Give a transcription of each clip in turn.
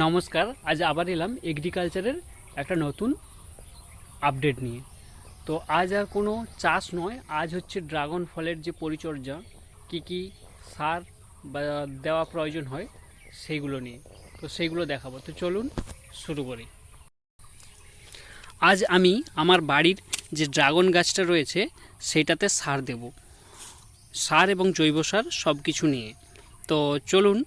নমস্কার, আজ আবার এলাম এগ্রিকালচারের একটা নতুন আপডেট নিয়ে। তো আজ আর কোনো চাষ নয়, আজ হচ্ছে ড্রাগন ফলের যে পরিচর্যা, কি কি সার বা দেওয়া প্রয়োজন হয় সেইগুলো নিয়ে। তো সেইগুলো দেখাবো। তো চলুন শুরু করি। আজ আমি আমার বাড়ির যে ড্রাগন গাছটা রয়েছে সেইটাতে সার দেব। সার এবং জৈব সার সব কিছু নিয়ে। তো চলুন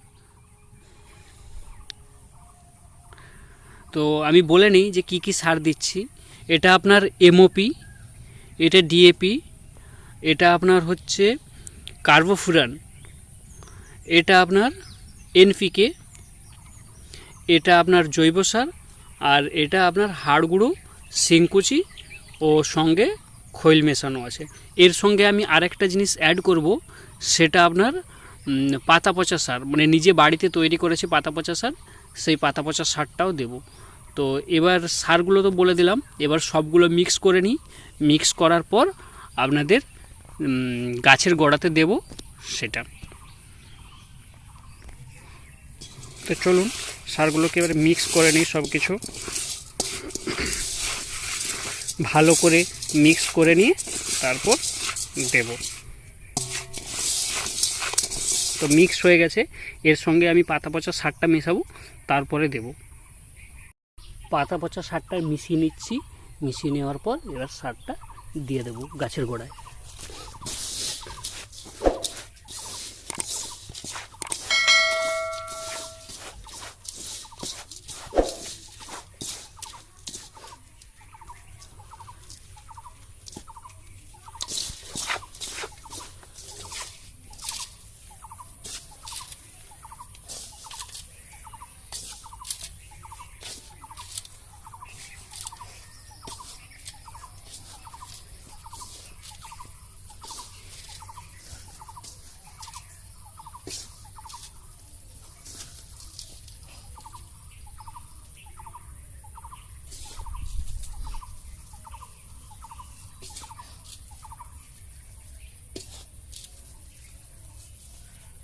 তো আমি বলে নিই যে কি কি সার দিচ্ছি। এটা আপনার এমওপি এটা ডিএপি এটা আপনার হচ্ছে কার্বোফুরান, এটা আপনার এনপিকে এটা আপনার জৈব সার, আর এটা আপনার হাড়গুঁড়ো শিংকুচি ও সঙ্গে খৈল মেশানো আছে। এর সঙ্গে আমি আরেকটা জিনিস অ্যাড করব, সেটা আপনার পাতা পচা সার মানে নিজে বাড়িতে তৈরি করেছে পাতা পচা সার, সেই পাতা পচা সারটাও দেব। তো এবার সারগুলো তো বলে দিলাম, এবার সবগুলো মিক্স করে নিই। মিক্স করার পর আপনাদের গাছের গোড়াতে দেব সেটা। তো চলুন, সারগুলোকে এবার মিক্স করে নিই সব কিছু ভালো করে মিক্স করে নিয়ে তারপর দেব। তো মিক্স হয়ে গেছে, এর সঙ্গে আমি পাতা পচা সারটা মেশাবো, তারপরে দেব। পাতা পচা সারটা মিশিয়ে নিচ্ছি। মিশিয়ে নেওয়ার পর এবার সারটা দিয়ে দেবো গাছের গোড়ায়।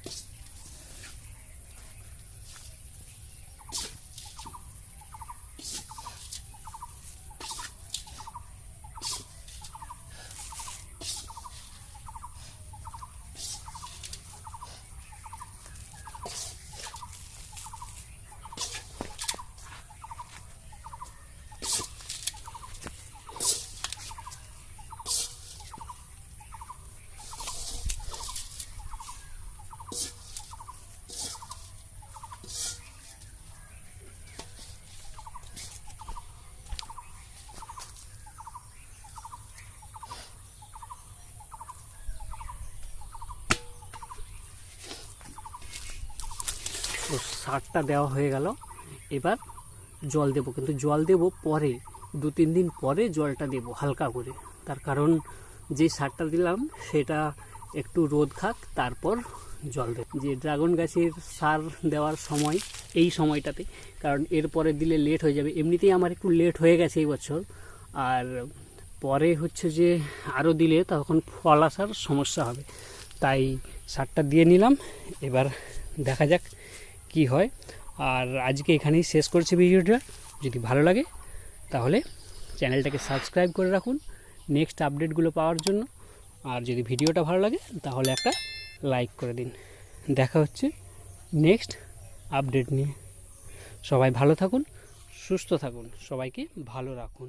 Just তো সারটা দেওয়া হয়ে গেল। এবার জল দেব, কিন্তু জল দেব পরে, দু তিন দিন পরে জলটা দেব হালকা করে। তার কারণ যে সারটা দিলাম, সেটা একটু রোদ খাক, তারপর জল দেব। যে ড্রাগন গাছের সার দেওয়ার সময়, এই সময়টাতে, কারণ এরপরে দিলে লেট হয়ে যাবে। এমনিতেই আমার একটু লেট হয়ে গেছে এই বছর। আর পরে হচ্ছে যে আরও দিলে তখন ফল আসার সমস্যা হবে। তাই সারটা দিয়ে নিলাম। এবার দেখা যাক কি হয়। আর আজকে এখানেই শেষ করছি ভিডিওটা। যদি ভালো লাগে, তাহলে চ্যানেলটাকে সাবস্ক্রাইব করে রাখুন নেক্সট আপডেটগুলো পাওয়ার জন্য। আর যদি ভিডিওটা ভালো লাগে, তাহলে একটা লাইক করে দিন। দেখা হচ্ছে নেক্সট আপডেট নিয়ে। সবাই ভালো থাকুন, সুস্থ থাকুন, সবাইকে ভালো রাখুন।